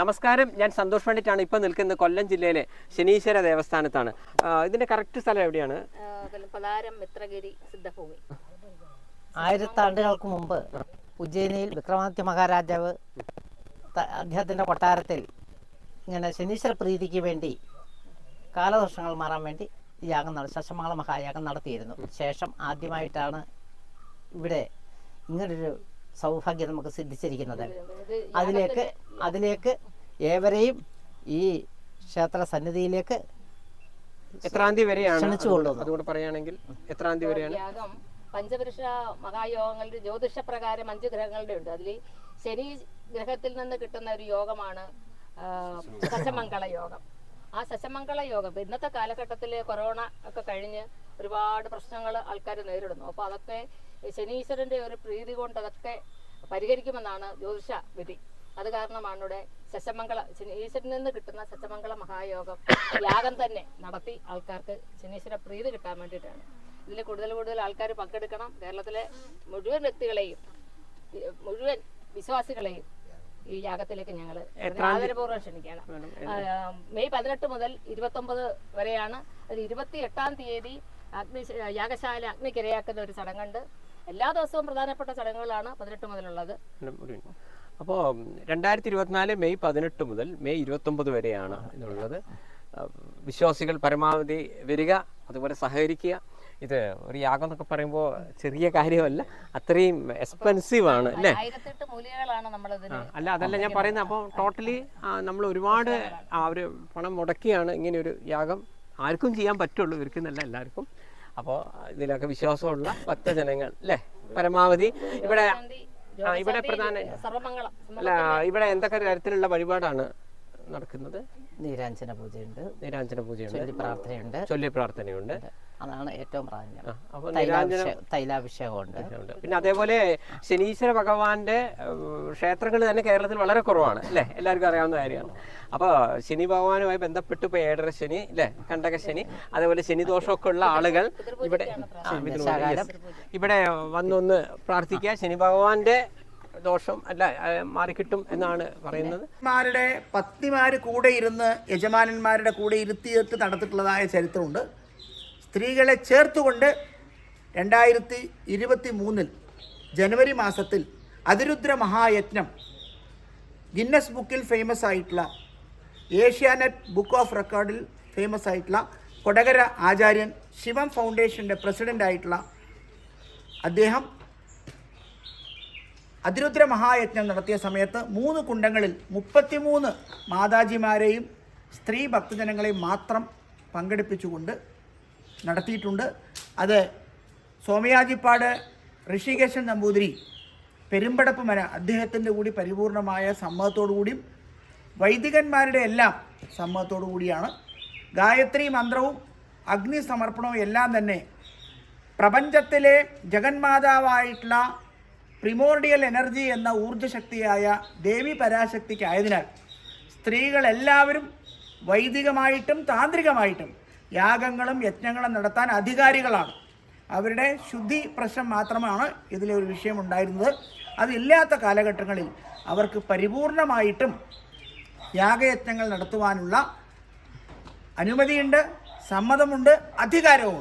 നമസ്കാരം ഞാൻ സന്തോഷ് പണ്ഡിറ്റാണ്. ഇപ്പോൾ നിൽക്കുന്നത് കൊല്ലം ജില്ലയിലെ ശനീശ്വര ദേവസ്ഥാനത്താണ്. ഇതിന്റെ കറക്റ്റ് സ്ഥലം എവിടെയാണ്? മിത്രഗിരി സിദ്ധഭൂമി. ആയിരത്താണ്ടുകൾക്ക് മുമ്പ് ഉജ്ജയിനിയിൽ വിക്രമാദിത്യ മഹാരാജാവ് അദ്ദേഹത്തിന്റെ കൊട്ടാരത്തിൽ ഇങ്ങനെ ശനീശ്വര പ്രീതിക്ക് വേണ്ടി കാലദോഷങ്ങൾ മാറാൻ വേണ്ടി യാഗം നട ശശമാള മഹായാഗം നടത്തിയിരുന്നു. ശേഷം ആദ്യമായിട്ടാണ് ഇവിടെ ഇങ്ങനൊരു സൗഭാഗ്യം നമുക്ക് സിദ്ധിച്ചിരിക്കുന്നത്. അതിലേക്ക് അതിലേക്ക് ഏവരെയും ഈ ക്ഷേത്ര സന്നിധിയിലേക്ക് എത്രാം തീയതി വരെയാണ് ക്ഷണിച്ചുകൊള്ളുന്നു. അതുകൂടെ പറയുകയാണെങ്കിൽ എത്രാം തീയതി വരെയാണ് പഞ്ചപുരുഷ മഹായോഗങ്ങളുടെ ജ്യോതിഷ പ്രകാരം അഞ്ച് ഗ്രഹങ്ങളുടെ ഉണ്ട്. അതിൽ ശനി ഗ്രഹത്തിൽ നിന്ന് കിട്ടുന്ന ഒരു യോഗമാണ് സശമംഗള യോഗം. ആ സശമംഗള യോഗം ഇന്നത്തെ കാലഘട്ടത്തിൽ കൊറോണ ഒക്കെ കഴിഞ്ഞ് ഒരുപാട് പ്രശ്നങ്ങൾ ആൾക്കാർ നേരിടുന്നു. അപ്പോൾ അതൊക്കെ ശനീശ്വരന്റെ ഒരു പ്രീതി കൊണ്ട് അതൊക്കെ പരിഹരിക്കുമെന്നാണ് ജ്യോതിഷ വിധി. അത് കാരണമാണ് ഇവിടെ ശശമംഗള ശനീശ്വരനിൽ നിന്ന് കിട്ടുന്ന ശശമംഗള മഹായോഗം യാഗം തന്നെ നടത്തി ആൾക്കാർക്ക് ശനീശ്വര പ്രീതി കിട്ടാൻ വേണ്ടിയിട്ടാണ്. ഇതിൽ കൂടുതൽ കൂടുതൽ ആൾക്കാർ പങ്കെടുക്കണം. കേരളത്തിലെ മുഴുവൻ വ്യക്തികളെയും മുഴുവൻ വിശ്വാസികളെയും ഈ യാഗത്തിലേക്ക് ഞങ്ങൾ ആദരപൂർവം ക്ഷണിക്കണം മെയ് പതിനെട്ട് മുതൽ ഇരുപത്തൊമ്പത് വരെയാണ് അതിൽ ഇരുപത്തി എട്ടാം തീയതി അഗ്നി യാഗശാല അഗ്നിക്കിരയാക്കുന്ന ഒരു ചടങ്ങുണ്ട്. എല്ലാ ദിവസവും പ്രധാനപ്പെട്ട ചടങ്ങുകളാണ് പതിനെട്ട് മുതലുള്ളത്. അപ്പോൾ രണ്ടായിരത്തി ഇരുപത്തിനാല് മെയ് പതിനെട്ട് മുതൽ മെയ് ഇരുപത്തൊമ്പത് വരെയാണ് എന്നുള്ളത് വിശ്വാസികൾ പരമാവധി വരിക അതുപോലെ സഹകരിക്കുക. ഇത് ഒരു യാഗം എന്നൊക്കെ പറയുമ്പോൾ ചെറിയ കാര്യമല്ല അത്രയും എക്സ്പെൻസീവ് ആണ് അല്ലേ അല്ല? അതല്ല ഞാൻ പറയുന്നത് അപ്പോൾ ടോട്ടലി നമ്മൾ ഒരുപാട് അവർ പണം മുടക്കിയാണ് ഇങ്ങനെ ഒരു യാഗം ആർക്കും ചെയ്യാൻ പറ്റുള്ളൂ ഇവർക്കെന്നല്ല എല്ലാവർക്കും. അപ്പോൾ ഇതിലൊക്കെ വിശ്വാസമുള്ള ഭക്തജനങ്ങൾ അല്ലേ? പരമാവധി. ഇവിടെ ആ, ഇവിടെ പ്രധാന സർവമംഗളം അല്ല ഇവിടെ എന്തൊക്കെ തരത്തിലുള്ള വഴിപാടാണ് നടക്കുന്നത്? നീരാഞ്ജന പൂജയുണ്ട്. നീരാഞ്ജന പൂജയുണ്ട്. ചൊല്ലി പ്രാർത്ഥനയുണ്ട്. ചൊല്ലി പ്രാർത്ഥനയുണ്ട്. അതാണ് ഏറ്റവും പ്രാധാന്യം. അപ്പോൾ നീരാഞ്ജന തൈലാഭിഷേകം തൈലാഭിഷേകമുണ്ട്. ഉണ്ട്. പിന്നെ അതേപോലെ ശനീശ്വര ഭഗവാന്റെ ക്ഷേത്രങ്ങൾ തന്നെ കേരളത്തിൽ വളരെ കുറവാണ് അല്ലേ? എല്ലാവർക്കും അറിയാവുന്ന കാര്യമാണ്. അപ്പോൾ ശനി ഭഗവാനുമായി ബന്ധപ്പെട്ട് ഇപ്പോൾ ഏഴര ശനി അല്ലേ? കണ്ടക ശനി അതേപോലെ ശനി ദോഷമൊക്കെ ഉള്ള ആളുകൾ ഇവിടെ. ഇവിടെ വന്നൊന്ന് പ്രാർത്ഥിക്കുക. ശനി ഭഗവാന്റെ ദോഷം അല്ല മാറിക്കിട്ടും എന്നാണ് പറയുന്നത്. മാരുടെ പത്നിമാർ കൂടെ ഇരുന്ന് യജമാനന്മാരുടെ കൂടെ ഇരുത്തിയിട്ട് നടത്തിയിട്ടുള്ളതായ ചരിത്രമുണ്ട്. സ്ത്രീകളെ ചേർത്തുകൊണ്ട് രണ്ടായിരത്തി ഇരുപത്തി മൂന്നിൽ ജനുവരി മാസത്തിൽ അതിരുദ്ര മഹായജ്ഞം ഗിന്നസ് ബുക്കിൽ ഫേമസ് ആയിട്ടുള്ള ഏഷ്യാനെറ്റ് ബുക്ക് ഓഫ് റെക്കോർഡിൽ ഫേമസ് ആയിട്ടുള്ള കൊടകര ആചാര്യൻ ശിവം ഫൗണ്ടേഷന്റെ പ്രസിഡന്റായിട്ടുള്ള അദ്ദേഹം അതിരുദ്ര മഹായജ്ഞം നടത്തിയ സമയത്ത് മൂന്ന് കുണ്ടങ്ങളിൽ മുപ്പത്തിമൂന്ന് മാതാജിമാരെയും സ്ത്രീ ഭക്തജനങ്ങളെയും മാത്രം പങ്കെടുപ്പിച്ചുകൊണ്ട് നടത്തിയിട്ടുണ്ട്. അത് സോമയാജിപ്പാട് ഋഷികേശൻ നമ്പൂതിരി പെരുമ്പടപ്പ് മന അദ്ദേഹത്തിന്റെ കൂടി പരിപൂർണമായ കൂടിയും വൈദികന്മാരുടെ എല്ലാം സമ്മതത്തോടു കൂടിയാണ്. ഗായത്രി മന്ത്രവും അഗ്നി സമർപ്പണവും എല്ലാം തന്നെ പ്രപഞ്ചത്തിലെ ജഗന്മാതാവായിട്ടുള്ള പ്രിമോർഡിയൽ എനർജി എന്ന ഊർജശക്തിയായ ദേവി പരാശക്തിക്കായതിനാൽ സ്ത്രീകളെല്ലാവരും വൈദികമായിട്ടും താന്ത്രികമായിട്ടും യാഗങ്ങളും യജ്ഞങ്ങളും നടത്താൻ അധികാരികളാണ്. അവരുടെ ശുദ്ധി പ്രശ്നം മാത്രമാണ് ഇതിലെ ഒരു വിഷയം ഉണ്ടായിരുന്നത്. അതില്ലാത്ത കാലഘട്ടങ്ങളിൽ അവർക്ക് പരിപൂർണമായിട്ടും യാഗയജ്ഞങ്ങൾ നടത്തുവാനുള്ള അനുമതിയുണ്ട് സമ്മതമുണ്ട് അധികാരവുമുണ്ട്.